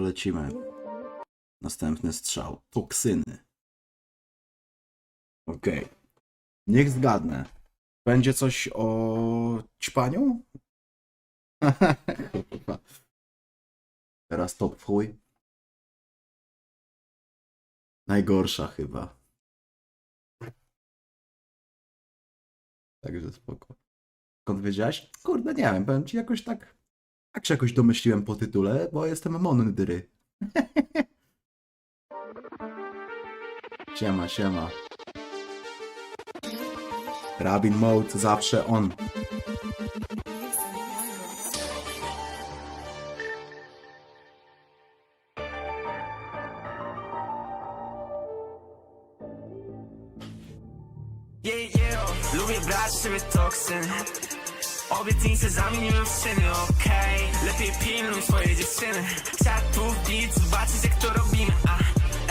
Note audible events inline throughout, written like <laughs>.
Lecimy. Następny strzał. Toksyny. Okej. Niech zgadnę. Będzie coś o ćpaniu? <laughs> Teraz top chuj. Najgorsza chyba. Także spoko. Skąd wiedziałeś? Kurde, nie wiem, powiem ci jakoś tak... Tak się jakoś domyśliłem po tytule, bo jestem mądry. <laughs> siema, siema. Rabin mode zawsze on. Yeah, yeah, z siebie toksyn Obietnice zamieniłem w czyny, okej. Lepiej pilnuj swojej dziewczyny. Czatów, beat, zobaczyć jak to robimy, a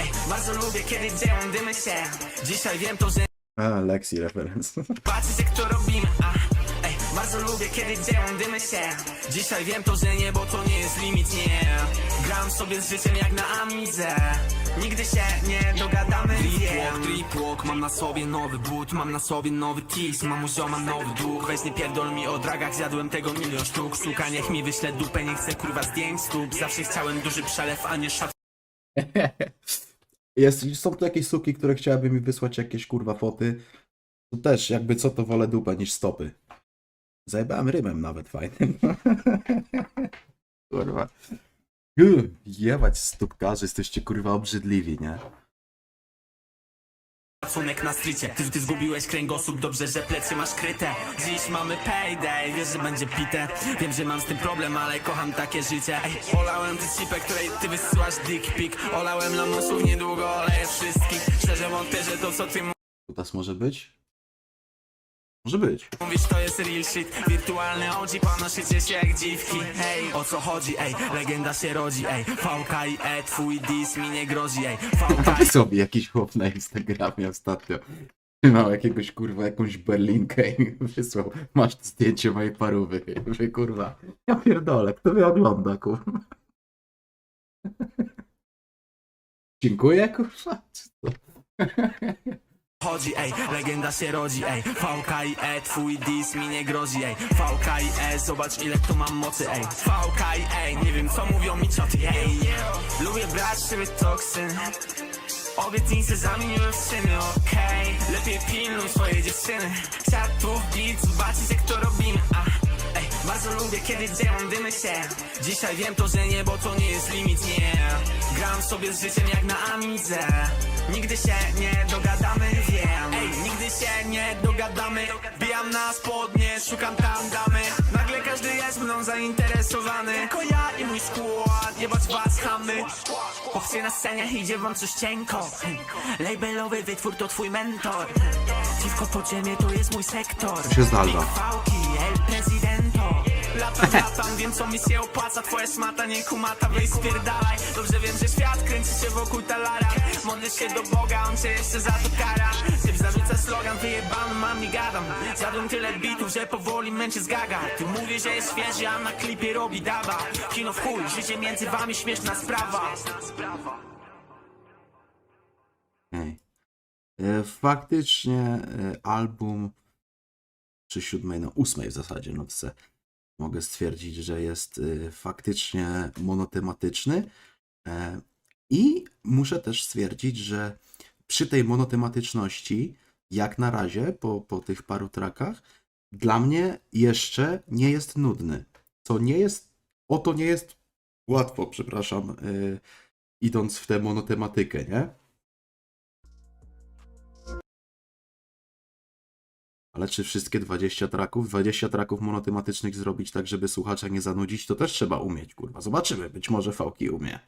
Ej, bardzo lubię kiedy dzieją dymy się. Dzisiaj wiem to, że A, Lexi referenc. Patrzeć jak to robimy, a bardzo lubię kiedy dzieją dymy się. Dzisiaj wiem to, że nie, bo to nie jest limit, nie. Gram sobie z życiem jak na Amidze. Nigdy się nie dogadamy, Dripwalk, dripwalk, mam na sobie nowy but Mam na sobie nowy tease, mam u zioma nowy dług. Weź nie pierdol mi o dragach, zjadłem tego milion sztuk. Szuka, niech mi wyśle dupę, nie chcę kurwa zdjęć stóp. Zawsze chciałem duży przelew, a nie szat Jest, są tu jakieś suki, które chciałyby mi wysłać jakieś kurwa foty. To też jakby co to wolę dupę niż stopy. Zajebałem rymem nawet fajnym. <laughs> kurwa. Jebać stópkarzy, jesteście kurwa obrzydliwi, nie? Szacunek na stricie Ty, ty zgubiłeś kręgosłup, dobrze, że plecy masz kryte Dziś mamy payday, wiesz, że będzie pite Wiem, że mam z tym problem, ale kocham takie życie Ej, olałem tę cipę, której ty wysyłasz dick pic Olałem lamusów, niedługo oleję wszystkich Szczerze wątpię, że to co ty Kutas może być? Może być. mówisz to jest real shit Wirtualny OG, panoszycie się jak dziwki Hej, o co chodzi, ej, legenda się rodzi, ej VKE, twój dis mi nie grozi, ej VKE Wysłał mi jakiś chłop na Instagramie ostatnio. Trzymał jakiegoś kurwa, jakąś berlinkę i wysłał. Masz zdjęcie mojej parówy. Ja Mówię, kurwa, ja pierdolę, kto mnie ogląda, kurwa. Dziękuję, kurwa. Czy to- Chodzi, ej, legenda się rodzi, ej. VKE, twój dis mi nie grozi, ej. VKE, zobacz ile tu mam mocy, ej. VKE, nie wiem co mówią mi cioty, ej. Lubię brać siebie toksyn. Obietnice zamieniłem w czyny, okej. Lepiej pilnuj swojej dziewczyny. Czatów, beat, zobaczyć jak to robimy, a bardzo lubię kiedy dzieją dymy się. Dzisiaj wiem to, że nie, bo to nie jest limit, nie. Gram sobie z życiem jak na Amidze. Nigdy się nie dogadamy, wiem. Ej, nigdy się nie dogadamy. Bijam na spodnie, szukam tam damy. Nagle każdy jest mną zainteresowany. Tylko ja i mój skład, jebać was chamy. Chłopcy na scenie idzie wam coś cienko. Labelowy wytwór to twój mentor. Dziwko po ziemię to jest mój sektor. To się. Fałki, el Latam, latam, wiem co mi się opłaca. Twoja szmata nie kumata, weź spierdalaj. Dobrze wiem, że świat kręci się wokół talara. Modlę się do Boga, on cię jeszcze za to kara. Typ zarzuca slogan, wyjebany mam, nie gadam. Zjadłem tyle bitów, że powoli męczy zgaga. Ty mówisz, że jest świeży, a na klipie robi daba Kino w chuj, życie między wami śmieszna sprawa. E, Faktycznie e, album przy siódmej, no ósmej w zasadzie nutce mogę stwierdzić, że jest e, faktycznie monotematyczny E, i muszę też stwierdzić, że przy tej monotematyczności, jak na razie po, po tych paru trakach, dla mnie jeszcze nie jest nudny. To nie jest, o to nie jest łatwo, przepraszam, e, idąc w tę monotematykę, nie? Ale czy wszystkie 20 traków, 20 traków monotematycznych zrobić tak, żeby słuchacza nie zanudzić, to też trzeba umieć, kurwa. Zobaczymy, być może Fałki umie.